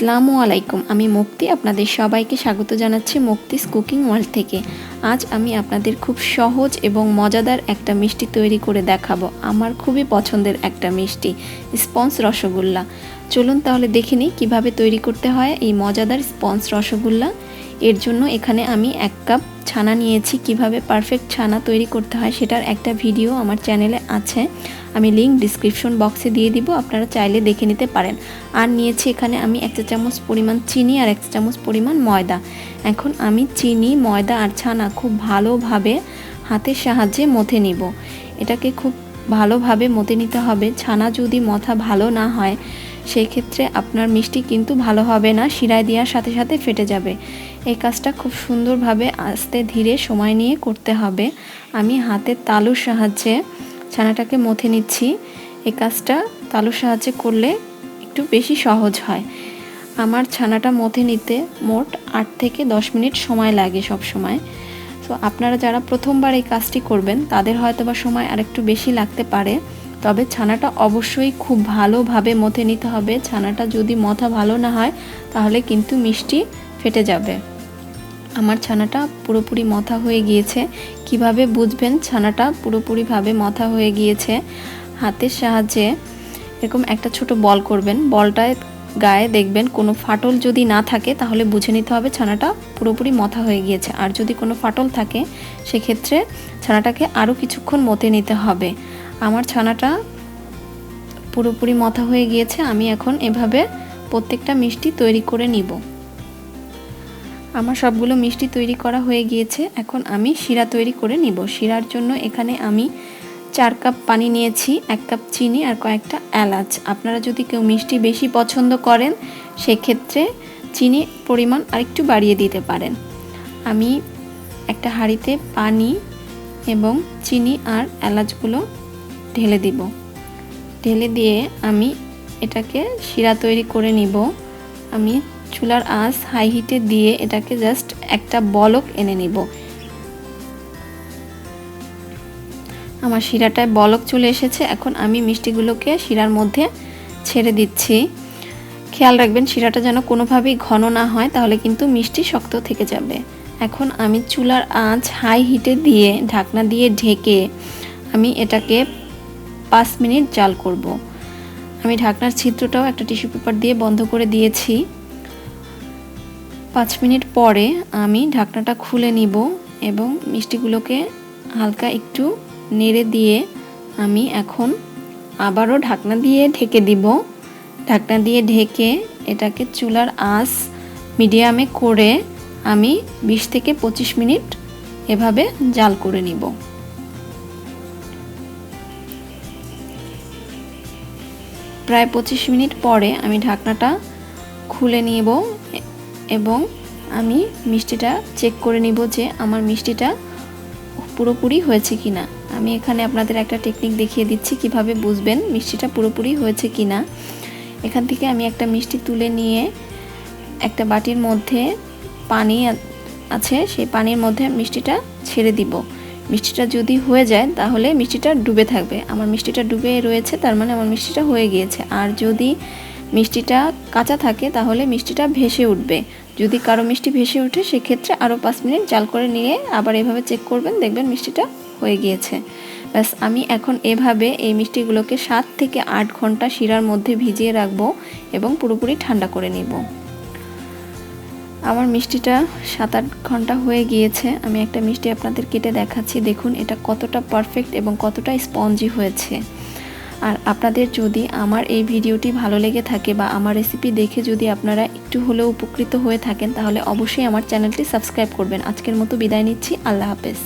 আসসালামু আলাইকুম। আমি মুক্তি, আপনাদের সবাইকে স্বাগত জানাচ্ছি মুক্তিস কুকিং ওয়ার্ল্ড থেকে। আজ আমি আপনাদের খুব সহজ এবং মজাদার একটা মিষ্টি তৈরি করে দেখাবো। আমার খুবই পছন্দের একটা মিষ্টি, স্পঞ্জ রসগোল্লা। চলুন তাহলে দেখে নিই কীভাবে তৈরি করতে হয় এই মজাদার স্পঞ্জ রসগোল্লা। এর জন্য এখানে আমি এক কাপ ছানা নিয়েছি, কীভাবে পারফেক্ট ছানা তৈরি করতে হয় সেটার একটা ভিডিও আমার চ্যানেলে আছে। আমি লিঙ্ক ডিসক্রিপশন বক্সে দিয়ে দিব, আপনারা চাইলে দেখে নিতে পারেন। আর নিয়েছি এখানে আমি এক চামচ পরিমাণ চিনি আর এক চামচ পরিমাণ ময়দা। এখন আমি চিনি, ময়দা আর ছানা খুব ভালোভাবে হাতের সাহায্যে মথে নিব। এটাকে খুব ভালোভাবে মতে নিতে হবে। ছানা যদি মথা ভালো না হয় সেই ক্ষেত্রে আপনার মিষ্টি কিন্তু ভালো হবে না, শিরায় দেওয়ার সাথে সাথে ফেটে যাবে। এই কাজটা খুব সুন্দরভাবে আস্তে ধীরে সময় নিয়ে করতে হবে। আমি হাতের তালুর সাহায্যে ছানাটাকে মথে নিচ্ছি। এই কাজটা তালুর সাহায্যে করলে একটু বেশি সহজ হয়। আমার ছানাটা মথে নিতে মোট আট থেকে দশ মিনিট সময় লাগে সব সময়। তো আপনারা যারা প্রথমবার এই কাজটি করবেন, তাদের হয়তো বা সময় আরেকটু বেশি লাগতে পারে। তবে ছানাটা অবশ্যই খুব ভালোভাবে মথে নিতে হবে। ছানাটা যদি মথা ভালো না হয়, তাহলে কিন্তু মিষ্টি ফেটে যাবে। আমার ছানাটা পুরোপুরি মথা হয়ে গিয়েছে। কীভাবে বুঝবেন ছানাটা পুরোপুরিভাবে মথা হয়ে গিয়েছে? হাতের সাহায্যে এরকম একটা ছোট বল করবেন। বলটায় গায়ে দেখবেন কোনো ফাটল যদি না থাকে, তাহলে বুঝে নিতে হবে ছানাটা পুরোপুরি মথা হয়ে গিয়েছে। আর যদি কোনো ফাটল থাকে, সেক্ষেত্রে ছানাটাকে আরও কিছুক্ষণ মতে নিতে হবে। আমার ছানাটা পুরোপুরি মথা হয়ে গিয়েছে, আমি এখন এভাবে প্রত্যেকটা মিষ্টি তৈরি করে নিব। আমার সবগুলো মিষ্টি তৈরি করা হয়ে গিয়েছে, এখন আমি শিরা তৈরি করে নিব। শিরার জন্য এখানে আমি চার কাপ পানি নিয়েছি, এক কাপ চিনি আর কয়েকটা এলাচ। আপনারা যদি কেউ মিষ্টি বেশি পছন্দ করেন, সেক্ষেত্রে চিনি পরিমাণ আরেকটু বাড়িয়ে দিতে পারেন। আমি একটা হাঁড়িতে পানি এবং চিনি আর এলাচগুলো ঢেলে দিব। ঢেলে দিয়ে আমি এটাকে শিরা তৈরি করে নিব। আমি চুলার আঁচ হাই হিটে দিয়ে এটাকে জাস্ট একটা বলক এনে নিব। আমার শিরাটায় বলক চলে এসেছে। এখন আমি মিষ্টিগুলোকে শিরার মধ্যে ছেড়ে দিচ্ছি। খেয়াল রাখবেন, শিরাটা যেন কোনোভাবেই ঘন না হয়, তাহলে কিন্তু মিষ্টি শক্ত থেকে যাবে। এখন আমি চুলার আঁচ হাই হিটে দিয়ে ঢাকনা দিয়ে ঢেকে আমি এটাকে পাঁচ মিনিট জাল করব। আমি ঢাকনার ছিদ্রটাও একটা টিস্যু পেপার দিয়ে বন্ধ করে দিয়েছি। পাঁচ মিনিট পরে আমি ঢাকনাটা খুলে নিব এবং মিষ্টিগুলোকে হালকা একটু নেড়ে দিয়ে আমি এখন আবারও ঢাকনা দিয়ে ঢেকে দিব। ঢাকনা দিয়ে ঢেকে এটাকে চুলার আঁচ মিডিয়ামে করে আমি বিশ থেকে পঁচিশ মিনিট এভাবে জাল করে নিব। প্রায় পঁচিশ মিনিট পরে আমি ঢাকনাটা খুলে নিব এবং আমি মিষ্টিটা চেক করে নিব যে আমার মিষ্টিটা পুরোপুরি হয়েছে কি না আমি এখানে আপনাদের একটা টেকনিক দেখিয়ে দিচ্ছি কীভাবে বুঝবেন মিষ্টিটা পুরোপুরি হয়েছে কি না এখান থেকে আমি একটা মিষ্টি তুলে নিয়ে একটা বাটির মধ্যে পানি আছে, সেই পানির মধ্যে মিষ্টিটা ছেড়ে দিব। মিষ্টিটা যদি হয়ে যায়, তাহলে মিষ্টিটা ডুবে থাকবে। আমার মিষ্টিটা ডুবে রয়েছে, তার মানে আমার মিষ্টিটা হয়ে গিয়েছে। আর যদি মিষ্টিটা কাঁচা থাকে, তাহলে মিষ্টিটা ভেসে উঠবে। যদি কারও মিষ্টি ভেসে ওঠে, সেক্ষেত্রে আরও পাঁচ মিনিট জাল করে নিয়ে আবার এভাবে চেক করবেন, দেখবেন মিষ্টিটা হয়ে গিয়েছে। ব্যাস, আমি এখন এভাবে এই মিষ্টিগুলোকে সাত থেকে আট ঘণ্টা শিরার মধ্যে ভিজিয়ে রাখব এবং পুরোপুরি ঠান্ডা করে নিব। আমার মিষ্টিটা সাত আট ঘণ্টা হয়ে গিয়েছে। আমি একটা মিষ্টি আপনাদের কেটে দেখাচ্ছি। দেখুন, এটা কতটা পারফেক্ট এবং কতটা স্পঞ্জি হয়েছে। আর আপনাদের যদি আমার এই ভিডিওটি ভালো লেগে থাকে বা আমার রেসিপি দেখে যদি আপনারা একটু হলেও উপকৃত হয়ে থাকেন, তাহলে অবশ্যই আমার চ্যানেলটি সাবস্ক্রাইব করবেন। আজকের মতো বিদায় নিচ্ছি। আল্লাহ হাফেজ।